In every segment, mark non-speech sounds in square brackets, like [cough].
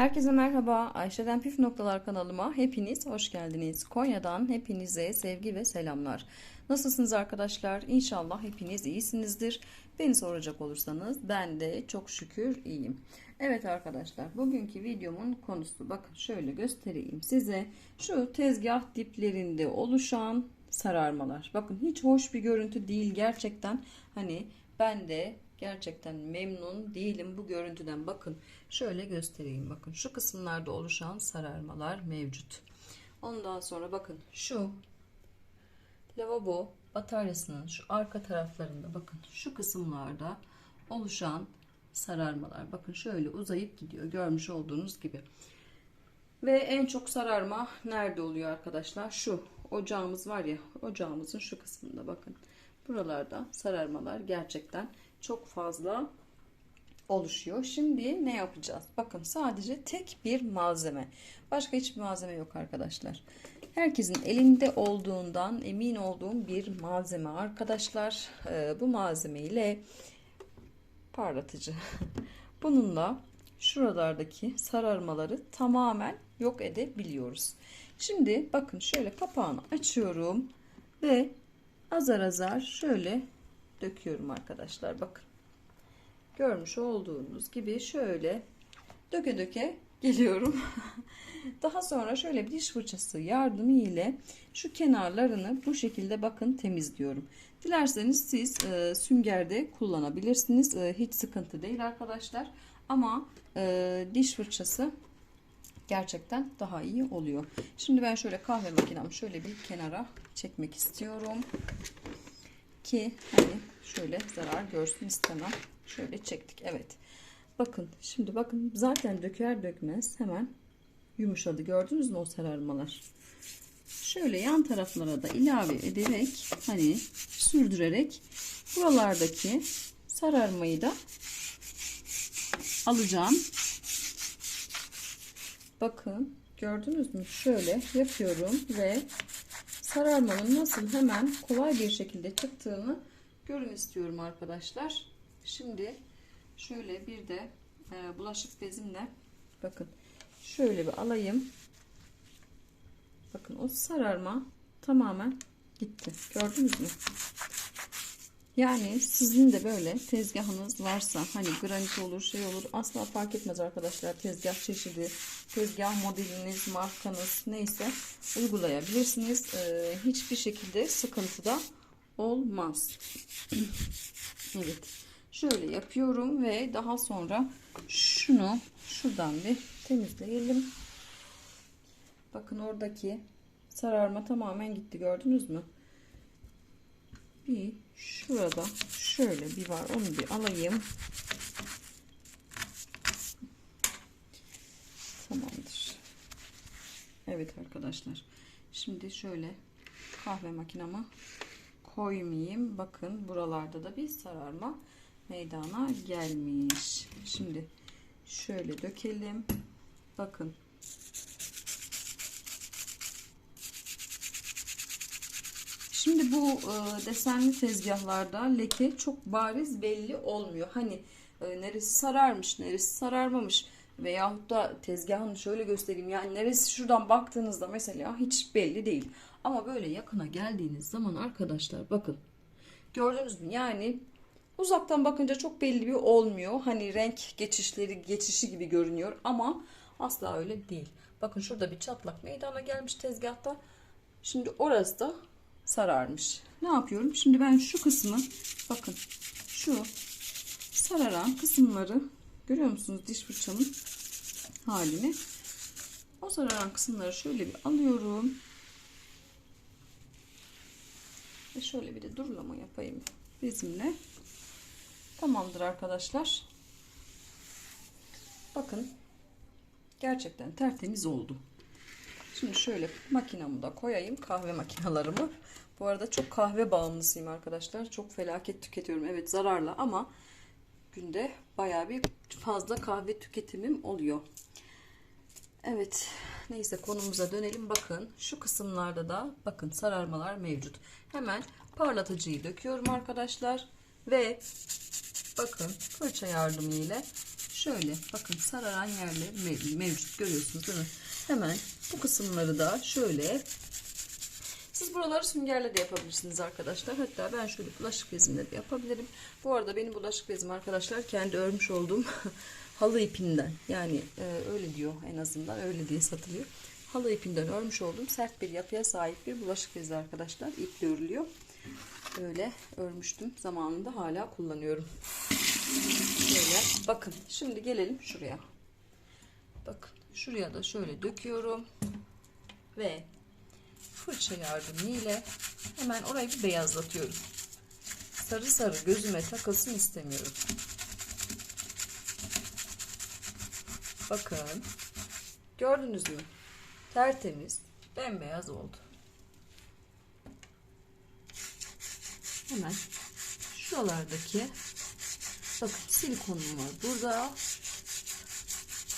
Herkese merhaba. Ayşe'den Püf Noktalar kanalıma hepiniz hoş geldiniz. Konya'dan hepinize sevgi ve selamlar. Nasılsınız arkadaşlar? İnşallah hepiniz iyisinizdir. Beni soracak olursanız ben de çok şükür iyiyim. Evet arkadaşlar bugünkü videomun konusu bakın şöyle göstereyim size. Şu tezgah diplerinde oluşan sararmalar. Bakın hiç hoş bir görüntü değil gerçekten. Hani ben de gerçekten memnun değilim bu görüntüden. Bakın şöyle göstereyim. Bakın şu kısımlarda oluşan sararmalar mevcut. Ondan sonra bakın şu lavabo bataryasının şu arka taraflarında bakın şu kısımlarda oluşan sararmalar. Bakın şöyle uzayıp gidiyor görmüş olduğunuz gibi. Ve en çok sararma nerede oluyor arkadaşlar? Şu ocağımız var ya ocağımızın şu kısmında bakın. Buralarda sararmalar gerçekten çok fazla oluşuyor. Şimdi ne yapacağız? Bakın sadece tek bir malzeme. Başka hiçbir malzeme yok arkadaşlar. Herkesin elinde olduğundan emin olduğum bir malzeme arkadaşlar. Ee, bu malzeme ile parlatıcı. [laughs] Bununla şuralardaki sararmaları tamamen yok edebiliyoruz. Şimdi bakın şöyle kapağını açıyorum ve azar azar şöyle döküyorum arkadaşlar. Bakın. Görmüş olduğunuz gibi şöyle döke döke geliyorum. [laughs] Daha sonra şöyle bir diş fırçası yardımı ile şu kenarlarını bu şekilde bakın temizliyorum. Dilerseniz siz e, süngerde kullanabilirsiniz. E, hiç sıkıntı değil arkadaşlar. Ama e, diş fırçası gerçekten daha iyi oluyor. Şimdi ben şöyle kahve makinamı şöyle bir kenara çekmek istiyorum. Ki hani şöyle zarar görsün istemem. Şöyle çektik. Evet. Bakın şimdi bakın zaten döker dökmez hemen yumuşadı. Gördünüz mü o sararmalar? Şöyle yan taraflara da ilave ederek hani sürdürerek buralardaki sararmayı da alacağım. Bakın gördünüz mü? Şöyle yapıyorum ve sararmanın nasıl hemen kolay bir şekilde çıktığını görün istiyorum arkadaşlar. Şimdi şöyle bir de e, bulaşık bezimle bakın şöyle bir alayım. Bakın o sararma tamamen gitti. Gördünüz mü? Yani sizin de böyle tezgahınız varsa hani granit olur şey olur asla fark etmez arkadaşlar tezgah çeşidi tezgah modeliniz markanız neyse uygulayabilirsiniz. Ee, hiçbir şekilde sıkıntı da olmaz. [clears throat] Evet şöyle yapıyorum ve daha sonra şunu şuradan bir temizleyelim. Bakın oradaki sararma tamamen gitti gördünüz mü bir şurada şöyle bir var onu bir alayım. Tamamdır. Evet arkadaşlar şimdi şöyle kahve makinama koymayayım. Bakın buralarda da bir sararma meydana gelmiş. Şimdi şöyle dökelim. Bakın Bu e, desenli tezgahlarda leke çok bariz belli olmuyor. Hani e, neresi sararmış, neresi sararmamış veyahut da tezgahını şöyle göstereyim. Yani neresi şuradan baktığınızda mesela hiç belli değil. Ama böyle yakına geldiğiniz zaman arkadaşlar bakın. Gördünüz mü? Yani uzaktan bakınca çok belli bir olmuyor. Hani renk geçişleri geçişi gibi görünüyor ama asla öyle değil. Bakın şurada bir çatlak meydana gelmiş tezgahta. Şimdi orası da sararmış. Ne yapıyorum? Şimdi ben şu kısmı bakın şu sararan kısımları görüyor musunuz diş fırçamın halini? O sararan kısımları şöyle bir alıyorum. Ve şöyle bir de durulama yapayım bizimle. Tamamdır arkadaşlar. Bakın gerçekten tertemiz oldu. Şimdi şöyle makinamı da koyayım. Kahve makinalarımı. Bu arada çok kahve bağımlısıyım arkadaşlar. Çok felaket tüketiyorum. Evet zararlı ama günde baya bir fazla kahve tüketimim oluyor. Evet neyse konumuza dönelim. Bakın şu kısımlarda da bakın sararmalar mevcut. Hemen parlatıcıyı döküyorum arkadaşlar. Ve bakın fırça yardımıyla şöyle bakın sararan yerler mev- mevcut görüyorsunuz değil mi? Hemen bu kısımları da şöyle siz buraları süngerle de yapabilirsiniz arkadaşlar. Hatta ben şöyle bulaşık bezimle de yapabilirim. Bu arada benim bulaşık bezim arkadaşlar kendi örmüş olduğum [laughs] halı ipinden. Yani e, öyle diyor en azından öyle diye satılıyor. Halı ipinden örmüş olduğum sert bir yapıya sahip bir bulaşık bezi arkadaşlar. İple örülüyor. Böyle örmüştüm. Zamanında hala kullanıyorum. Şöyle bakın şimdi gelelim şuraya. Bakın şuraya da şöyle döküyorum. Ve fırça yardımıyla hemen orayı bir beyazlatıyorum. Sarı sarı gözüme takılsın istemiyorum. Bakın. Gördünüz mü? Tertemiz, bembeyaz oldu. Hemen şuralardaki bakın silikonum var burada.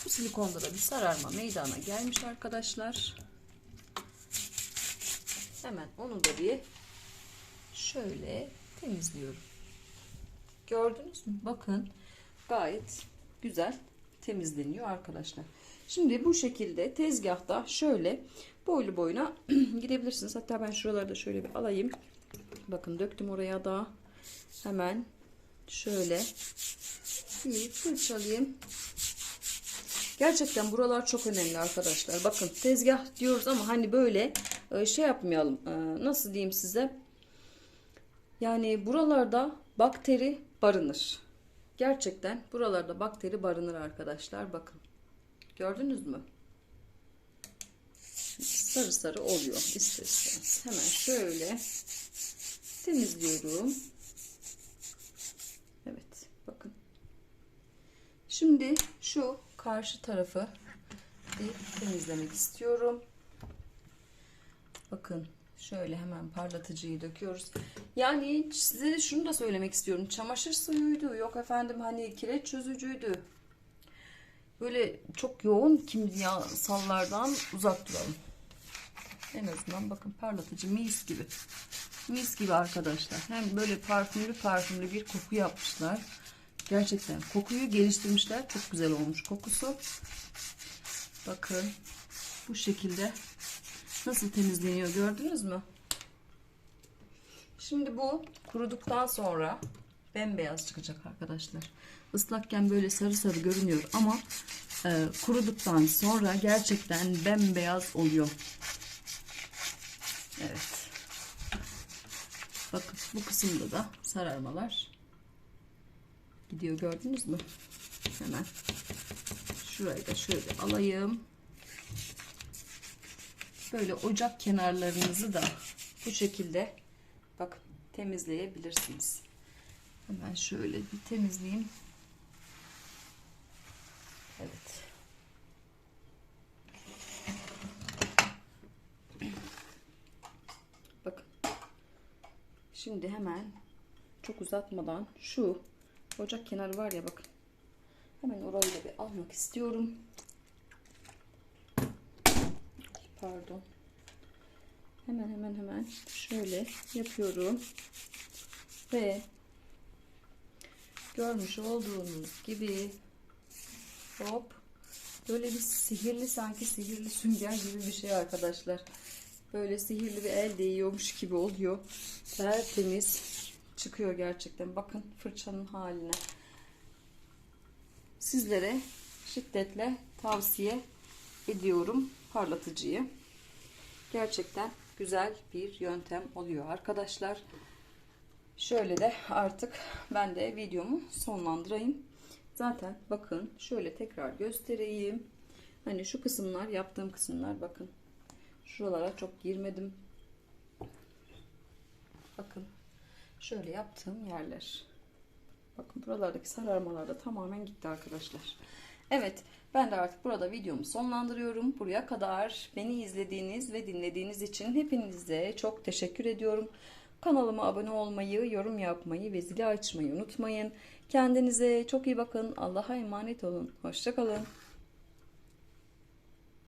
Bu silikonda da bir sararma meydana gelmiş arkadaşlar. Hemen onu da bir şöyle temizliyorum. Gördünüz mü? Bakın gayet güzel temizleniyor arkadaşlar. Şimdi bu şekilde tezgahta şöyle boylu boyuna [clears throat] gidebilirsiniz. Hatta ben şuraları da şöyle bir alayım. Bakın döktüm oraya da. Hemen şöyle bir fırçalayayım. Gerçekten buralar çok önemli arkadaşlar. Bakın tezgah diyoruz ama hani böyle e, şey yapmayalım. E, Nasıl diyeyim size? Yani buralarda bakteri barınır. Gerçekten buralarda bakteri barınır arkadaşlar. Bakın. Gördünüz mü? Sarı sarı oluyor ister istemez. Hemen şöyle temizliyorum. Evet. Bakın. Şimdi şu karşı tarafı bir temizlemek istiyorum. Bakın şöyle hemen parlatıcıyı döküyoruz. Yani size şunu da söylemek istiyorum. Çamaşır suyuydu. Yok efendim hani kireç çözücüydü. Böyle çok yoğun kimyasallardan uzak duralım. En azından bakın parlatıcı mis gibi. Mis gibi arkadaşlar. Hem böyle parfümlü parfümlü bir koku yapmışlar. Gerçekten kokuyu geliştirmişler. Çok güzel olmuş kokusu. Bakın bu şekilde nasıl temizleniyor gördünüz mü? Şimdi bu kuruduktan sonra bembeyaz çıkacak arkadaşlar. Islakken böyle sarı sarı görünüyor ama e, kuruduktan sonra gerçekten bembeyaz oluyor. Evet. Bakın bu kısımda da sararmalar gidiyor gördünüz mü? Hemen şurayı da şöyle alayım. Böyle ocak kenarlarınızı da bu şekilde bakın temizleyebilirsiniz. Hemen şöyle bir temizleyeyim. Evet. Bakın. Şimdi hemen çok uzatmadan şu ocak kenarı var ya bakın. Hemen orayı da bir almak istiyorum. Pardon. Hemen hemen hemen şöyle yapıyorum. Ve görmüş olduğunuz gibi hop böyle bir sihirli sanki sihirli sünger gibi bir şey arkadaşlar. Böyle sihirli bir el değiyormuş gibi oluyor. Tertemiz çıkıyor gerçekten. Bakın fırçanın haline. Sizlere şiddetle tavsiye ediyorum parlatıcıyı. Gerçekten güzel bir yöntem oluyor arkadaşlar. Şöyle de artık ben de videomu sonlandırayım. Zaten bakın şöyle tekrar göstereyim. Hani şu kısımlar yaptığım kısımlar bakın. Şuralara çok girmedim. Bakın şöyle yaptığım yerler. Bakın buralardaki sararmalar da tamamen gitti arkadaşlar. Evet ben de artık burada videomu sonlandırıyorum. Buraya kadar beni izlediğiniz ve dinlediğiniz için hepinize çok teşekkür ediyorum. Kanalıma abone olmayı, yorum yapmayı ve zili açmayı unutmayın. Kendinize çok iyi bakın. Allah'a emanet olun. Hoşçakalın.